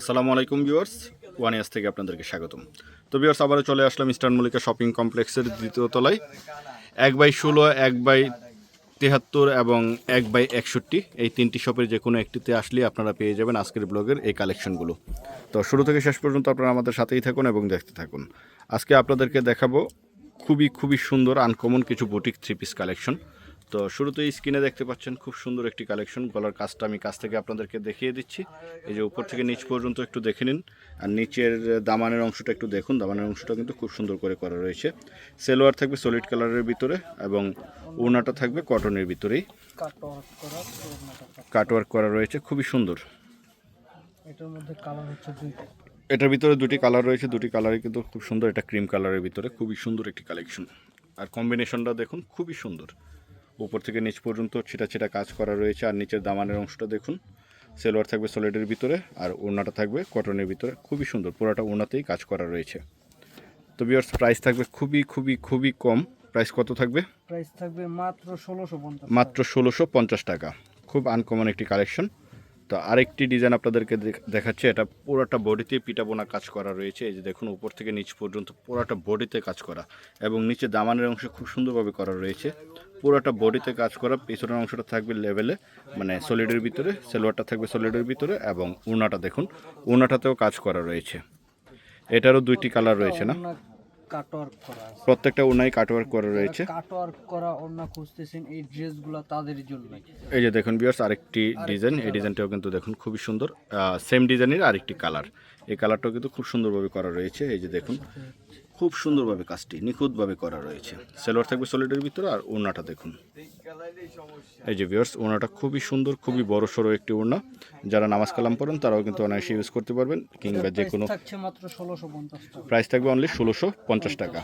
আসসালামু আলাইকুম viewers one years থেকে আপনাদেরকে স্বাগতম। তো ভিউয়ার্স, আবারও চলে আসলাম ইস্টার্ন মল্লিকা শপিং কমপ্লেক্সের দ্বিতীয় তলায়। এক বাই ষোলো, এক বাই তেহাত্তর এবং এক বাই একষট্টি, এই তিনটি শপের যে কোনো একটিতে আসলে আপনারা পেয়ে যাবেন আজকের ব্লগের এই কালেকশনগুলো। তো শুরু থেকে শেষ পর্যন্ত আপনারা আমাদের সাথেই থাকুন এবং দেখতে থাকুন। আজকে আপনাদেরকে দেখাবো খুবই খুবই সুন্দর, আনকমন কিছু বুটিক থ্রি পিস কালেকশন। তো শুরুতেই স্ক্রিনে দেখতে পাচ্ছেন খুব সুন্দর একটি কালেকশন গলার কাজটা আমি কাছ থেকে আপনাদেরকে দেখিয়ে দিচ্ছি। এই যে উপর থেকে নিচ পর্যন্ত একটু দেখে নিন। আর নিচের দামানের অংশটা একটু দেখুন। দামানের অংশটা কিন্তু খুব সুন্দর করে করা রয়েছে। সেলোয়ার থাকবে সলিড কালারের ভিতরে এবং ওড়নাটা থাকবে কটনের ভিতরেই। কাটওয়ার্ক করা কাটওয়ার্ক করা রয়েছে খুবই সুন্দর। এটার মধ্যে কালার হচ্ছে দুইটা। এটার ভিতরে দুটি কালার রয়েছে। দুটি কালারই কিন্তু খুব সুন্দর। এটা ক্রিম কালারের ভিতরে। খুবই সুন্দর একটি কালেকশন আর কম্বিনেশনটা দেখুন খুবই সুন্দর। উপর থেকে নিচ পর্যন্ত ছিটা ছিটা কাজ করা রয়েছে। আর নিচের দামানের অংশটা দেখুন সেলোয়ার থাকবে সলিডের ভিতরে আর ওড়নাটা থাকবে কটনের ভিতরে। খুবই সুন্দর পুরোটা ওড়নাতেই কাজ করা রয়েছে। তো বিয়ার্স প্রাইস থাকবে খুবই খুবই খুবই কম। প্রাইস কত থাকবে? প্রাইস থাকবে মাত্র ষোলোশো পঞ্চাশ মাত্র ষোলোশো পঞ্চাশ টাকা। খুব আনকমন একটি কালেকশন তো আরেকটি ডিজাইন আপনাদেরকে দেখ- দেখাচ্ছে এটা পুরোটা বডিতে পিটাবোনা কাজ করা রয়েছে। এই যে দেখুন উপর থেকে নিচ পর্যন্ত পুরোটা বডিতে কাজ করা। এবং নিচে দামানের অংশ খুব সুন্দরভাবে করা রয়েছে। পুরোটা বডিতে কাজ করা পেছনের অংশটা থাকবে লেভেলে মানে সলিডের ভিতরে সেলোয়ারটা থাকবে সলিডের ভিতরে এবং উনাটা দেখুন উনাটাতেও কাজ করা রয়েছে। এটারও দুইটি কালার রয়েছে না? কাটওয়ার্ক করা প্রত্যেকটা উনাই কাটওয়ার্ক করা রয়েছে। কাটওয়ার্ক করা ওড়না খুঁজতেছেন এই ড্রেসগুলো তাদের জন্যই। এই যে দেখুন বিয়ার্স আরেকটি ডিজাইন এই ডিজাইনটাও কিন্তু দেখুন খুবই সুন্দর। সেম ডিজাইনের আরেকটি কালার এই কালারটাও কিন্তু খুব সুন্দরভাবে করা রয়েছে। এই যে দেখুন খুব সুন্দরভাবে কাজটি নিখুঁতভাবে করা রয়েছে। সেলোয়ার থাকবে সলিডের ভিতরে আর ওড়নাটা দেখুন। এই যে বিয়ার্স ওড়নাটা খুবই সুন্দর খুবই বড় সড়ো একটি ওড়না। যারা নামাজ কালাম পড়েন তারাও কিন্তু অনায়াসে ইউজ করতে পারবেন কিংবা যে কোনো প্রাইস থাকবে অনলি ষোলোশো পঞ্চাশ টাকা।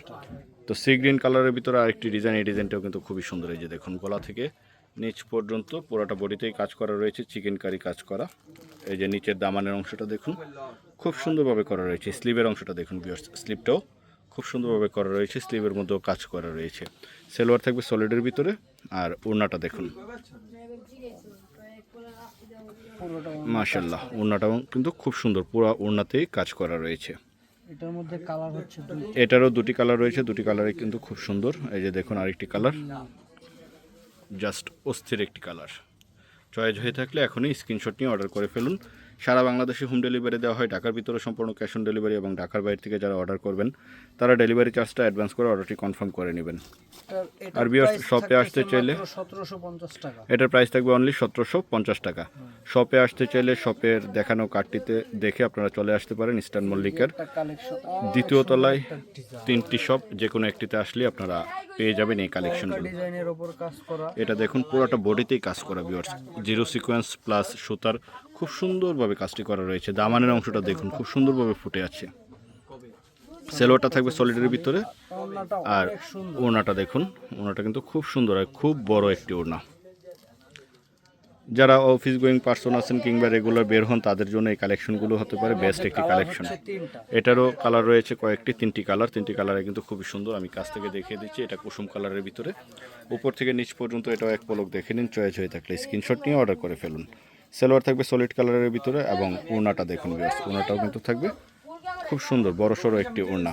তো সি গ্রিন কালারের ভিতরে আরেকটি ডিজাইন এই ডিজাইনটাও কিন্তু খুবই সুন্দর। এই যে দেখুন গলা থেকে নিচ পর্যন্ত পুরোটা বডিতেই কাজ করা রয়েছে চিকেন কারি কাজ করা। এই যে নিচের দামানের অংশটা দেখুন খুব সুন্দরভাবে করা রয়েছে। স্লিভের অংশটা দেখুন বিয়ার্স স্লিভটাও খুব সুন্দরভাবে করা রয়েছে স্লিভের মধ্যেও কাজ করা রয়েছে। সেলোয়ার থাকবে সলিডের ভিতরে আর ওড়নাটা দেখুন। মাশাল্লাহ ওড়নাটাও কিন্তু খুব সুন্দর পুরো ওড়নাতেই কাজ করা রয়েছে। এটার মধ্যে কালার হচ্ছে এটারও দুটি কালার রয়েছে দুটি কালারই কিন্তু খুব সুন্দর। এই যে দেখুন আরেকটি কালার। জাস্ট অস্থির একটি কালার। চয়েস হয়ে থাকলে এখনই স্ক্রিনশট নিয়ে অর্ডার করে ফেলুন। সারা বাংলাদেশে হোম ডেলিভারি দেওয়া হয় ঢাকার ভিতরে সম্পূর্ণ ক্যাশ অন ডেলিভারি এবং ঢাকার বাইরে থেকে যারা অর্ডার করবেন তারা ডেলিভারি চার্জটা অ্যাডভান্স করে অর্ডারটি কনফার্ম করে নেবেন। আর viewers, শপে আসতে চাইলে- এটার প্রাইস থাকবে অনলি সতেরোশো পঞ্চাশ টাকা। শপে আসতে চাইলে শপের দেখানো কার্ডটিতে দেখে আপনারা চলে আসতে পারেন ইস্টার্ন মল্লিকের দ্বিতীয় তলায় তিনটি শপ যে কোনো একটিতে আসলে আপনারা পেয়ে যাবেন এই কালেকশনগুলো ডিজাইনের ওপর কাজ করা। এটা দেখুন পুরোটা বডিতেই কাজ করা ভিউয়ার্স জিরো সিকোয়েন্স প্লাস সুতার খুব সুন্দরভাবে কাজটি করা রয়েছে। দামানের অংশটা দেখুন, খুব সুন্দরভাবে ফুটে আছে। সেলোটা থাকবে সলিডের ভিতরে। আর ওড়নাটা দেখুন, ওড়নাটা কিন্তু খুব সুন্দর আর খুব বড় একটি ওড়না। যারা অফিস গোয়িং পার্সন আছেন কিংবা রেগুলার বের হন, তাদের জন্য এই কালেকশনগুলো হতে পারে বেস্ট একটি কালেকশন এটারও কালার রয়েছে কয়েকটি, তিনটি কালার তিনটি কালারে কিন্তু খুবই সুন্দর, আমি কাছ থেকে দেখিয়ে দিচ্ছি, এটা কুসুম কালারের ভিতরে। উপর থেকে নিচ পর্যন্ত এটাও এক পলক দেখে নিন চয়েস হয়ে থাকলে। স্ক্রিনশট নিয়ে অর্ডার করে ফেলুন। সেলোয়ার থাকবে সলিড কালারের ভিতরে এবং ওড়নাটা দেখুন বিয়ার্স ওড়নাটাও কিন্তু থাকবে। খুব সুন্দর, বড় সড়ো একটি ওড়না।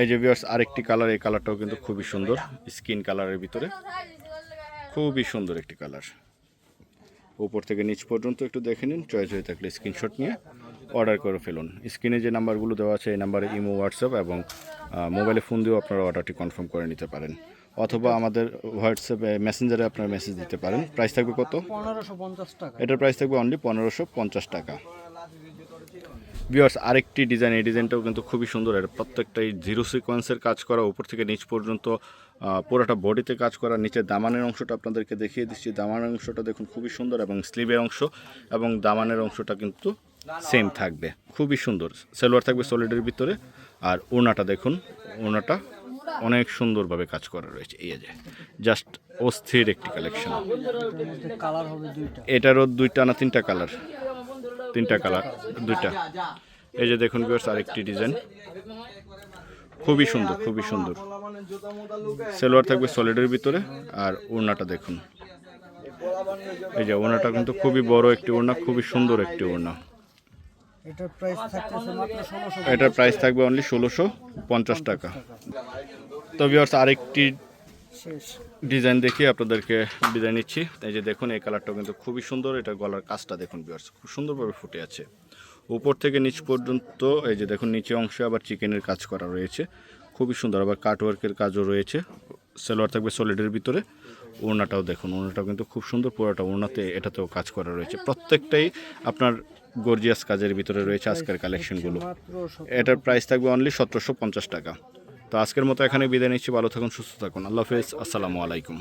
এই যে বিয়ার্স আরেকটি কালার এই কালারটাও কিন্তু খুবই সুন্দর স্কিন কালারের ভিতরে। খুবই সুন্দর একটি কালার উপর থেকে নিচ পর্যন্ত একটু দেখে নিন চয়েস হয়ে থাকলে স্ক্রিনশট নিয়ে। অর্ডার করে ফেলুন। স্ক্রিনে যে নাম্বারগুলো দেওয়া আছে এই নাম্বারে ইমো হোয়াটসঅ্যাপ এবং মোবাইলে ফোন দিয়েও আপনারা অর্ডারটি কনফার্ম করে নিতে পারেন। অথবা আমাদের হোয়াটসঅ্যাপে মেসেঞ্জারে আপনারা মেসেজ দিতে পারেন। প্রাইস থাকবে কত? পনেরোশো পঞ্চাশ টাকা। এটার প্রাইস থাকবে অনলি পনেরোশো পঞ্চাশ টাকা। বিয়ার্স আরেকটি ডিজাইন এই ডিজাইনটাও কিন্তু খুবই সুন্দর। এর প্রত্যেকটাই জিরো সিকোয়েন্সের কাজ করা উপর থেকে নিচ পর্যন্ত পুরোটা বডিতে কাজ করা নিচে দামানের অংশটা আপনাদেরকে দেখিয়ে দিচ্ছি। দামানের অংশটা দেখুন খুবই সুন্দর এবং স্লিভের অংশ এবং দামানের অংশটা কিন্তু সেম থাকবে। খুবই সুন্দর। সেলোয়ার থাকবে সলিডের ভিতরে। আর ওনাটা দেখুন ওনাটা অনেক সুন্দরভাবে কাজ করা রয়েছে। এই যে জাস্ট অস্থির একটি কালেকশন এটারও দুইটা না তিনটা কালার তিনটা কালার দুইটা। এই যে দেখুন ভিউয়ার্স আরেকটি ডিজাইন খুবই সুন্দর খুবই সুন্দর। সেলোয়ার থাকবে সলিডের ভিতরে আর ওড়নাটা দেখুন। এই যে ওড়নাটা কিন্তু খুবই বড় একটি ওড়না খুবই সুন্দর একটি ওড়না। এটার প্রাইস থাকতেছে মাত্র ষোলোশো এটার প্রাইস থাকবে অনলি ষোলোশো পঞ্চাশ টাকা। তো ভিউয়ার্স আরেকটি ডিজাইন দেখিয়ে আপনাদেরকে বিদায় নিচ্ছি। এই যে দেখুন এই কালারটাও কিন্তু খুবই সুন্দর। এটা গলার কাজটা দেখুন ভিউয়ার্স খুব সুন্দরভাবে ফুটে আছে। উপর থেকে নিচ পর্যন্ত এই যে দেখুন নিচে অংশে আবার চিকেনের কাজ করা রয়েছে। খুবই সুন্দর আবার কাটওয়ার্কের কাজও রয়েছে। সেলোয়ার থাকবে সলিডের ভিতরে। ওড়নাটাও দেখুন, ওড়নাটাও কিন্তু খুব সুন্দর, পুরোটা ওড়নাতে এটাতেও কাজ করা রয়েছে। প্রত্যেকটাই আপনার গর্জিয়াস কাজের ভিতরে রয়েছে আজকের কালেকশনগুলো এটার প্রাইস থাকবে অনলি সতেরোশো পঞ্চাশ টাকা। তো আজকের মতো এখানে বিদায় নিচ্ছি, ভালো থাকুন, সুস্থ থাকুন। আল্লাহ হাফেজ, আসসালামু আলাইকুম।